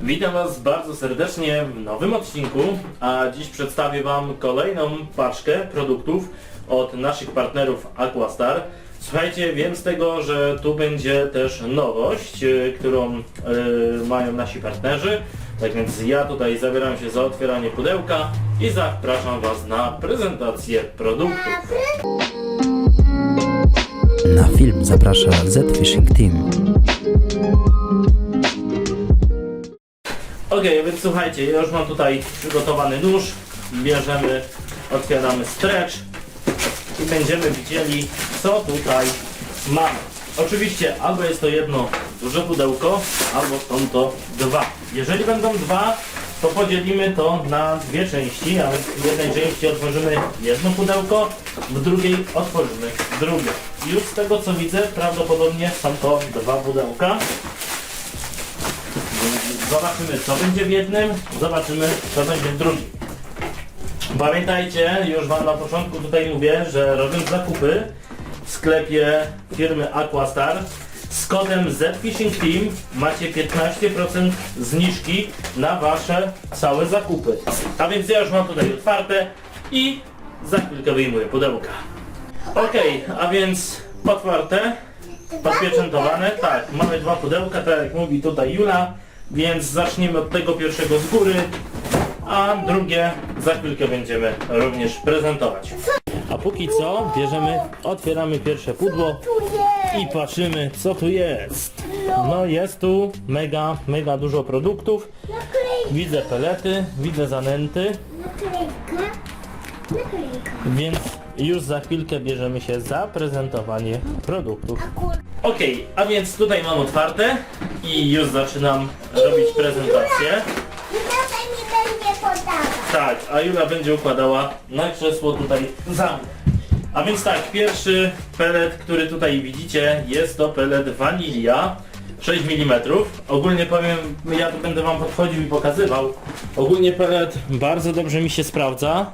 Witam Was bardzo serdecznie w nowym odcinku, a dziś przedstawię Wam kolejną paczkę produktów od naszych partnerów Aquastar. Słuchajcie, wiem z tego, że tu będzie też nowość, e, którą e, mają nasi partnerzy. Tak więc ja tutaj zabieram się za otwieranie pudełka i zapraszam Was na prezentację produktów. Na film zaprasza Z Fishing Team. Okej, więc słuchajcie, ja już mam tutaj przygotowany nóż. Bierzemy, otwieramy stretch i będziemy widzieli, co tutaj mamy. Oczywiście albo jest to jedno duże pudełko, albo są to dwa. Jeżeli będą dwa, to podzielimy to na dwie części, a w jednej części otworzymy jedno pudełko, w drugiej otworzymy drugie. Już z tego co widzę, prawdopodobnie są to dwa pudełka. Zobaczymy co będzie w jednym, zobaczymy co będzie w drugim. Pamiętajcie, już Wam na początku tutaj mówię, że robiąc zakupy w sklepie firmy Aquastar z kodem ZFishingTeam macie 15% zniżki na Wasze całe zakupy. A więc ja już mam tutaj otwarte i za chwilkę wyjmuję pudełka. Okej, a więc otwarte, podpieczętowane, tak, mamy dwa pudełka, tak jak mówi tutaj Jula, więc zaczniemy od tego pierwszego z góry, a drugie za chwilkę będziemy również prezentować. A póki co bierzemy, otwieramy pierwsze pudło i patrzymy co tu jest. No jest tu mega, mega dużo produktów. Widzę pelety, widzę zanęty, więc już za chwilkę bierzemy się za prezentowanie produktów. Okej, a więc tutaj mam otwarte i już zaczynam robić prezentację. Tak, a Jula będzie układała na krzesło tutaj za mnie. A więc tak, pierwszy pelet, który tutaj widzicie, jest to pelet Vanilla 6 mm. Ogólnie powiem, ja tu będę wam podchodził i pokazywał. Ogólnie pelet bardzo dobrze mi się sprawdza.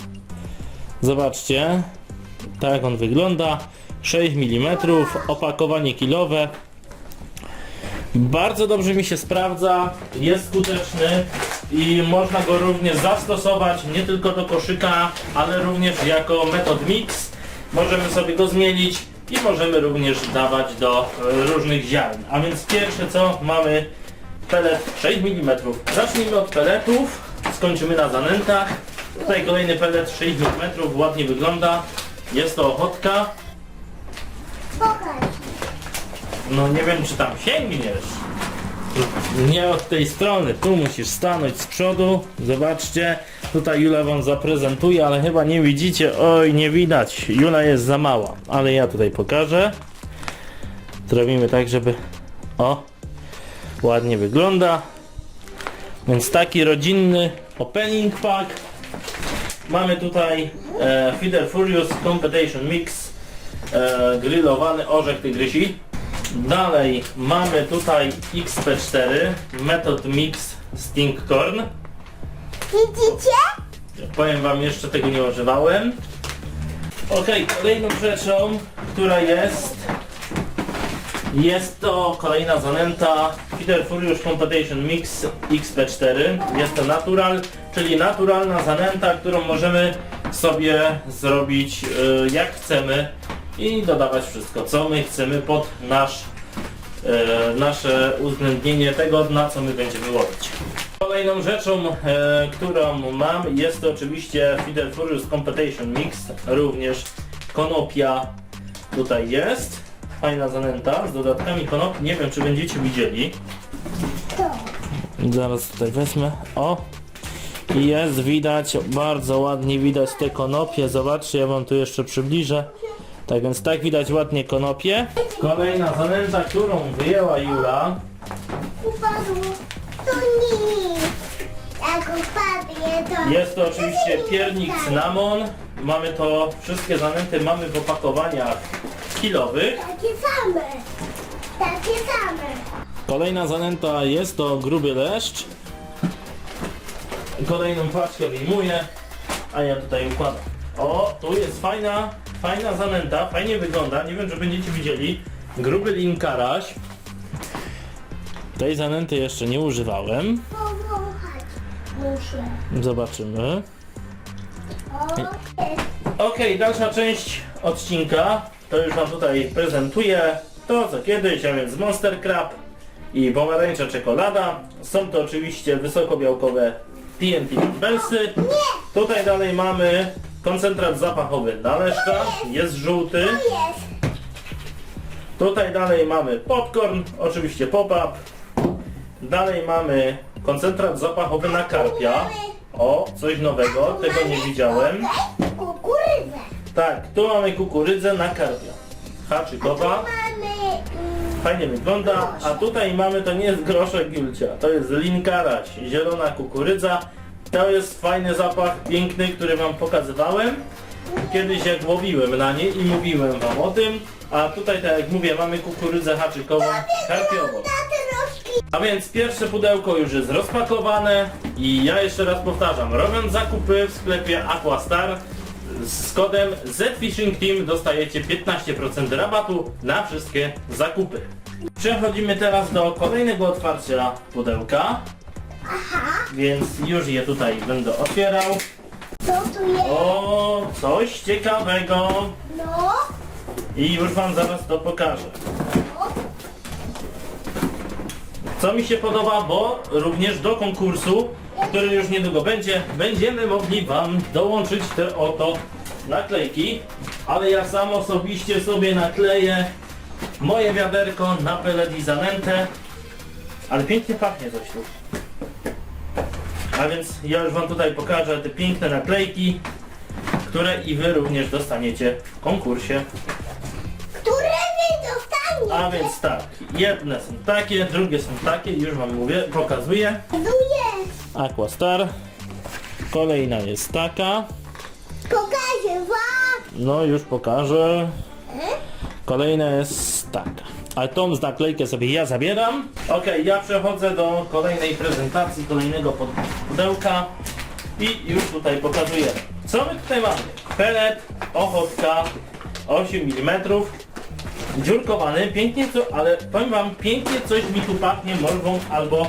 Zobaczcie, tak on wygląda. 6 mm, opakowanie kilowe. Bardzo dobrze mi się sprawdza, jest skuteczny i można go również zastosować nie tylko do koszyka, ale również jako metod mix. Możemy sobie go zmienić i możemy również dawać do e, różnych ziaren. A więc pierwsze co mamy pelet 6 mm. Zacznijmy od peletów, skończymy na zanętach. Tutaj kolejny pelet 6 mm, ładnie wygląda. Jest to ochotka. Pokaż. No nie wiem czy tam sięgniesz. Nie od tej strony, tu musisz stanąć z przodu. Zobaczcie, tutaj Jula wam zaprezentuje, ale chyba nie widzicie. Oj, nie widać. Jula jest za mała, ale ja tutaj pokażę. Zrobimy tak, żeby... O, ładnie wygląda. Więc taki rodzinny opening pack. Mamy tutaj e, Feeder Furious Competition Mix e, grillowany orzech tygrysi. Dalej mamy tutaj XP4 Method Mix Sting Corn. Widzicie? Powiem wam jeszcze tego nie używałem. Ok, kolejną rzeczą, która jest jest to kolejna zanęta Feeder Furious Competition Mix XP4. Jest to natural, czyli naturalna zanęta, którą możemy sobie zrobić y, jak chcemy i dodawać wszystko, co my chcemy pod nasz, y, nasze uwzględnienie tego, na co my będziemy łowić. Kolejną rzeczą, e, którą mam jest to oczywiście Feeder Furious Competition Mix, również konopia tutaj jest. Fajna zanęta z dodatkami konopi, nie wiem czy będziecie widzieli. Zaraz tutaj wezmę. O! Jest widać, bardzo ładnie widać te konopie. Zobaczcie, ja wam tu jeszcze przybliżę. Tak więc tak widać ładnie konopie. Kolejna zanęta, którą wyjęła Jula. Upadło. To nic. Jak upadnie to... Jest to oczywiście piernik cynamon. Mamy to, wszystkie zanęty mamy w opakowaniach kilowych. Takie same. Takie same. Kolejna zanęta jest to gruby leszcz. Kolejną paczkę wyjmuję, a ja tutaj układam. O, tu jest fajna, fajna zanęta, fajnie wygląda, nie wiem czy będziecie widzieli. Gruby linkaraś. Tej zanęty jeszcze nie używałem. Powąchać muszę. Zobaczymy. Okej, dalsza część odcinka, to już Wam tutaj prezentuję. To co kiedyś, a więc Monster Crab i pomarańcza czekolada. Są to oczywiście wysokobiałkowe TNT Bellsy. Tutaj dalej mamy koncentrat zapachowy na leszcza, jest żółty. Tutaj dalej mamy popcorn, oczywiście pop-up. Dalej mamy koncentrat zapachowy na karpia. O, coś nowego, tego nie widziałem. Kukurydzę. Tak, tu mamy kukurydzę na karpia. Haczykowa. Mm, Fajnie wygląda, a tutaj mamy, to nie jest groszek Julcia, to jest linkaraś, zielona kukurydza. To jest fajny zapach, piękny, który wam pokazywałem. Kiedyś jak łowiłem na nie i mówiłem wam o tym. A tutaj, tak jak mówię, mamy kukurydzę haczykową, karpiową. A więc pierwsze pudełko już jest rozpakowane i ja jeszcze raz powtarzam, robiąc zakupy w sklepie Aquastar z kodem ZFishing Team dostajecie 15% rabatu na wszystkie zakupy. Przechodzimy teraz do kolejnego otwarcia pudełka. Więc już je tutaj będę otwierał. Co tu jest? O, coś ciekawego. No. I już wam zaraz to pokażę. O, Co mi się podoba, bo również do konkursu, który już niedługo będzie, będziemy mogli Wam dołączyć te oto naklejki, ale ja sam osobiście sobie nakleję moje wiaderko na pelet i zanętę, ale pięknie pachnie coś tu. A więc ja już Wam tutaj pokażę te piękne naklejki, które i Wy również dostaniecie w konkursie. które wy dostaniecie? A więc tak, jedne są takie, drugie są takie, już wam mówię, pokazuję. Tu jest. Aquastar. Kolejna jest taka. Pokażę wam. No już pokażę. Kolejna jest taka. A tą z naklejkę sobie ja zabieram. Ok, ja przechodzę do kolejnej prezentacji, kolejnego pod- pudełka. I już tutaj pokazuję. Co my tutaj mamy? Pelet, ochotka, 8 mm. Dziurkowany, pięknie co, ale powiem wam, pięknie coś mi tu pachnie morwą albo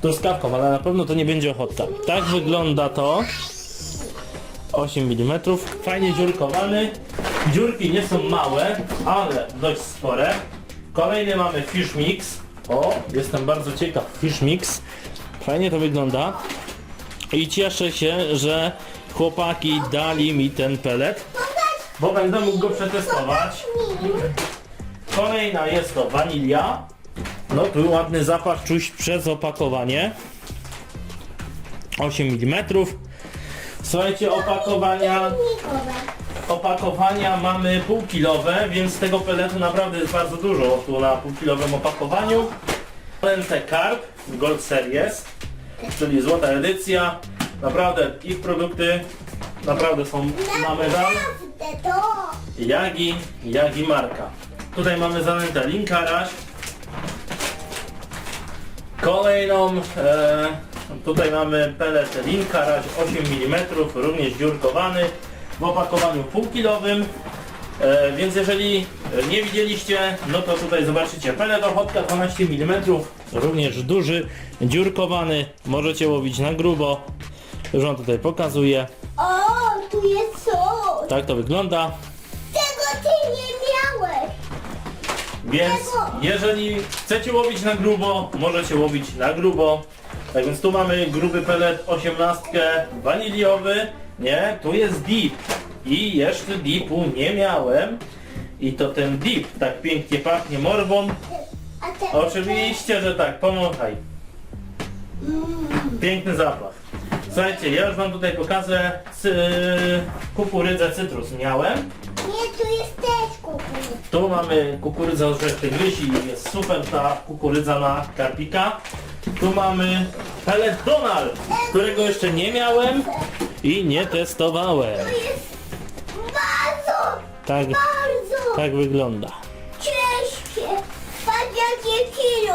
truskawką, ale na pewno to nie będzie ochotka. Tak wygląda to. 8 mm, fajnie dziurkowany. Dziurki nie są małe, ale dość spore. Kolejny mamy Fish Mix. O, jestem bardzo ciekaw. Fish Mix. Fajnie to wygląda. I cieszę się, że chłopaki dali mi ten pelet, bo będę mógł go przetestować. Kolejna jest to wanilia. No tu ładny zapach czuć przez opakowanie. 8 mm. Słuchajcie, opakowania, opakowania mamy półkilowe, więc tego peletu naprawdę jest bardzo dużo tu na półkilowym opakowaniu. Lente Carp Gold Series, czyli złota edycja. Naprawdę ich produkty naprawdę są na medal. Jagi, Jagi marka. Tutaj mamy zanętę linkaraś. Kolejną, e, tutaj mamy pelet linkaraś 8 mm, również dziurkowany w opakowaniu półkilowym. E, więc jeżeli nie widzieliście, no to tutaj zobaczycie pelet ochotka 12 mm, również duży, dziurkowany, możecie łowić na grubo. Już wam tutaj pokazuję. O, tu jest coś. Tak to wygląda. Tego ty nie miałeś. Więc jeżeli chcecie łowić na grubo, możecie łowić na grubo. Tak więc tu mamy gruby pelet 18 waniliowy, nie? Tu jest dip i jeszcze dipu nie miałem. I to ten dip tak pięknie pachnie. A te, Oczywiście, że tak, pomachaj. Piękny zapach. Słuchajcie, ja już wam tutaj pokażę cy... kukurydzę cytrus miałem. Nie, tu jest też kukurydza. Tu mamy kukurydzę orzech tygrysi, jest super ta kukurydza na karpika. Tu mamy pelet Donald, którego jeszcze nie miałem i nie testowałem. To jest Tak, bardzo tak wygląda. ciężkie. Patrz jakie kilo.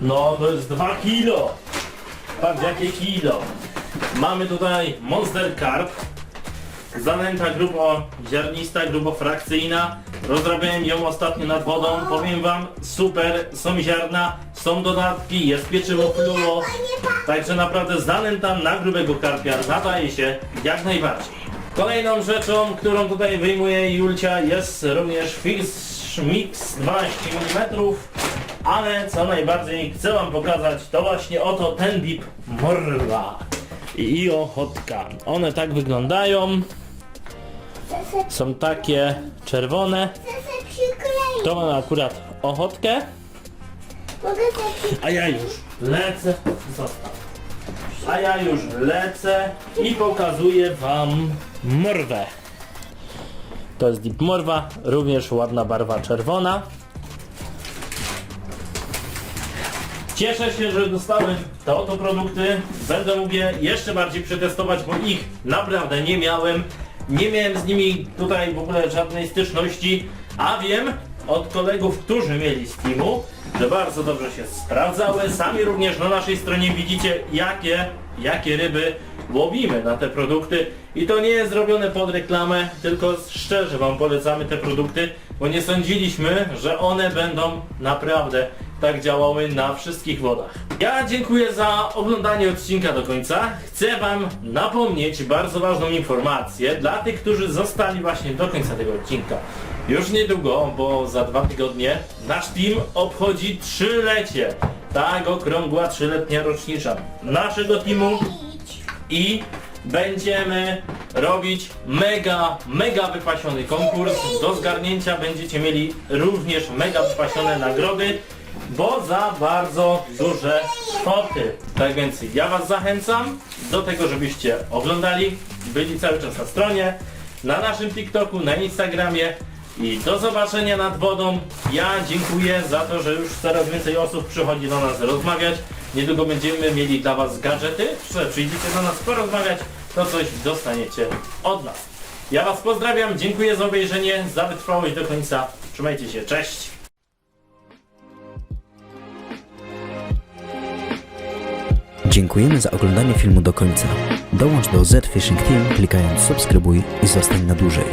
No to jest 2 kilo. Patrz jakie kilo. Mamy tutaj Monster Carp. Zanęta grubo ziarnista, grubo frakcyjna. Rozrabiałem ją ostatnio nad wodą. Powiem wam, super, są ziarna, są dodatki, jest pieczywo fluo. Także naprawdę zanęta na grubego karpia nadaje się jak najbardziej. Kolejną rzeczą, którą tutaj wyjmuje Julcia jest również Fish Mix 12 mm. Ale co najbardziej chcę wam pokazać to właśnie oto ten dip morwa i ochotka. One tak wyglądają. Są takie czerwone. To mamy akurat ochotkę. A ja już lecę. Zostaw. A ja już lecę i pokazuję wam morwę. To jest Deep Morwa, również ładna barwa czerwona. Cieszę się, że dostałem te oto produkty. Będę mógł je jeszcze bardziej przetestować, bo ich naprawdę nie miałem. Nie miałem z nimi tutaj w ogóle żadnej styczności, a wiem od kolegów, którzy mieli z Teamu, że bardzo dobrze się sprawdzały. Sami również na naszej stronie widzicie, jakie, jakie ryby łowimy na te produkty. I to nie jest zrobione pod reklamę, tylko szczerze Wam polecamy te produkty, bo nie sądziliśmy, że one będą naprawdę tak działały na wszystkich wodach. Ja dziękuję za oglądanie odcinka do końca. Chcę Wam napomnieć bardzo ważną informację dla tych, którzy zostali właśnie do końca tego odcinka. Już niedługo, bo za dwa tygodnie, nasz team obchodzi trzylecie. Tak okrągła trzyletnia rocznicza naszego teamu i będziemy robić mega, mega wypasiony konkurs. Do zgarnięcia będziecie mieli również mega wypasione nagrody, bo za bardzo duże kwoty. Tak więc ja Was zachęcam do tego, żebyście oglądali, byli cały czas na stronie, na naszym TikToku, na Instagramie i do zobaczenia nad wodą. Ja dziękuję za to, że już coraz więcej osób przychodzi do nas rozmawiać. Niedługo będziemy mieli dla Was gadżety, że przyjdziecie do nas porozmawiać, to coś dostaniecie od nas. Ja Was pozdrawiam, dziękuję za obejrzenie, za wytrwałość do końca. Trzymajcie się, cześć! Dziękujemy za oglądanie filmu do końca. Dołącz do Z Fishing Team klikając subskrybuj i zostań na dłużej.